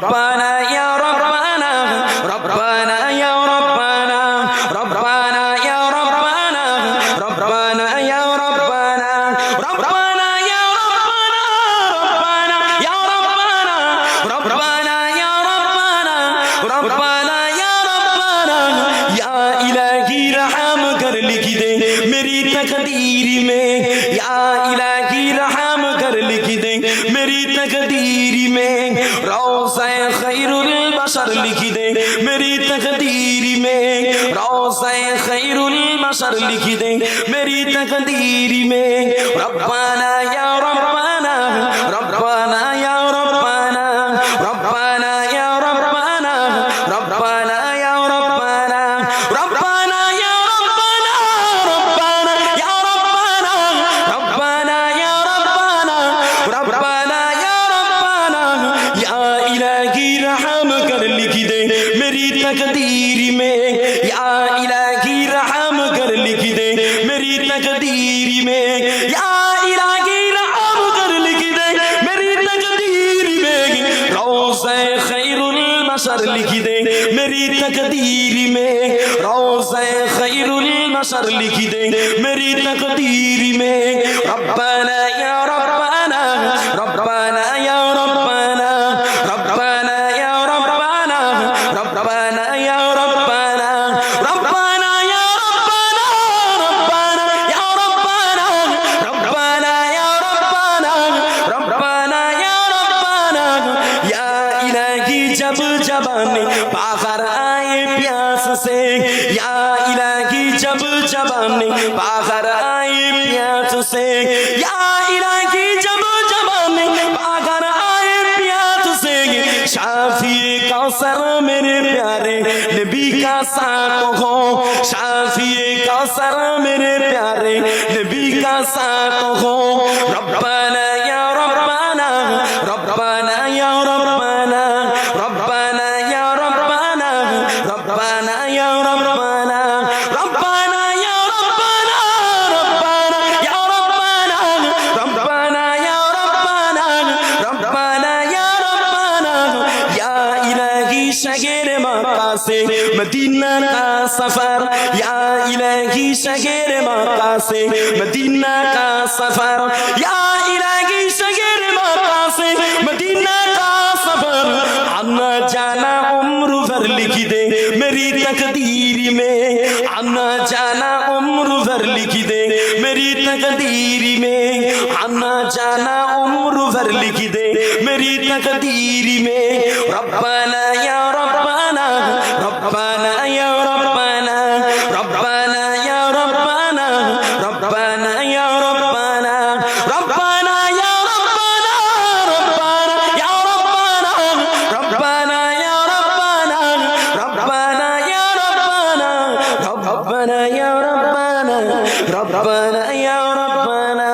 রব্বানা ইয়া রব্বানা রব্বানা ইয়া রব্বানা রব্বানা ইয়া রব্বানা রব্বানা ইয়া রব্বানা রব্বানা ইয়া রব্বানা রব্বানা ইয়া রব্বানা রব্বানা ইয়া রব্বানা রব্বানা ইয়া রব্বানা ইয়া ইলাহি रहम कर लिख दे मेरी तकदीर में लिख दे मेरी तकदीर में रोज़े खैरुल बशर लिख दे मेरी तकदीर में रोज़े खैरुल बशर लिख दे मेरी तकदीर में रब्बाना या रब्बाना तकदीर में या इलाही रहम कर लिख दे मेरी तकदीर में या इलाही रहम कर लिख दे मेरी तकदीर में रोज़े खैरुल बशर लिख दे मेरी तकदीर में रोज़े खैरुल बशर लिख दे मेरी तकदीर में रब्बाना जबाने बाहर आए प्यास से या इलाही जब जबाने बाहर आए प्यास से या इलाही जब जबाने बाहर आए प्यास से शाफी कौसर मेरे प्यारे नबी का साथ हो शाफी कौसर मेरे प्यारे नबी का साथ हो शगेर मक्का से मदीना का सफ़र, या इलाही शगेर मक्का से मदीना का सफ़र, या इलाही शगेर मक्का से मदीना का सफ़र आना जाना उम्र भर लिख दे मेरी तकदीर में। आना जाना उम्र भर लिख दे मेरी तकदीर में। आना जाना उम्र भर लिख दे मेरी तकदीर में। रब्बाना या ربنا. ربنا يا ربنا.